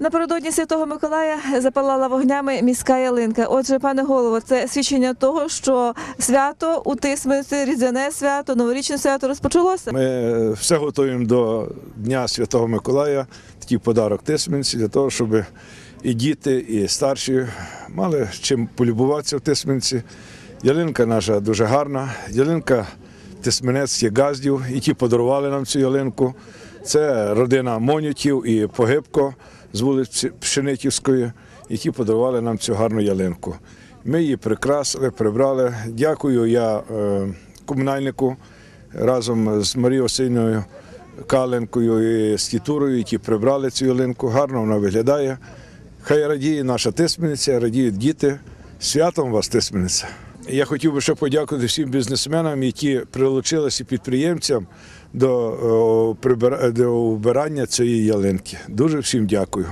Напередодні Святого Миколая запалала вогнями міська ялинка. Отже, пане голово, це свідчення того, що свято у Тисмиці, різдвяне свято, новорічне свято розпочалося. Ми е, все готуємо до Дня Святого Миколая, такий подарок Тисменці, для того, щоб і діти, і старші мали чим полюбуватися в Тисменці. Ялинка наша дуже гарна. Ялинка Тисменецьких газдів, які подарували нам цю ялинку. Це родина Монютів і Погибко з вулиці Пшенитівської, які подарували нам цю гарну ялинку. Ми її прикрасили, прибрали. Дякую я е, комунальнику разом з Марією Васильівною Каленкою і з Тітурою, які прибрали цю ялинку. Гарно вона виглядає. Хай радіє наша тисмениця, радіють діти. Святом вас, тисмениця. Я хотів би ще подякувати всім бізнесменам, які прилучилися підприємцям до, о, до убирання цієї ялинки. Дуже всім дякую.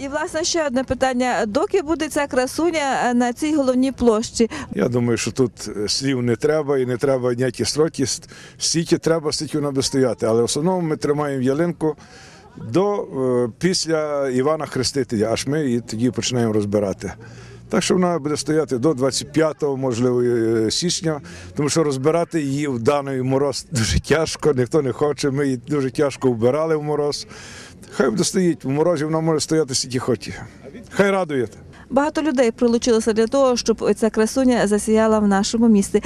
І власне ще одне питання: доки буде ця красуня е, на цій головній площі? Я думаю, що тут е, слів не треба і не треба ніякі строки. Стільки треба, стільки вона буде стояти. Але в основному ми тримаємо ялинку до е, після Івана Хрестителя, аж ми її тоді починаємо розбирати. Так що вона буде стояти до 25 можливо, е, січня, тому що розбирати її в даний мороз дуже тяжко, ніхто не хоче. Ми її дуже тяжко вбирали в мороз. Хай буде стоїть в морозі, вона може стояти скільки хоті. Хай радує. Багато людей прилучилося для того, щоб ця красуня засіяла в нашому місті.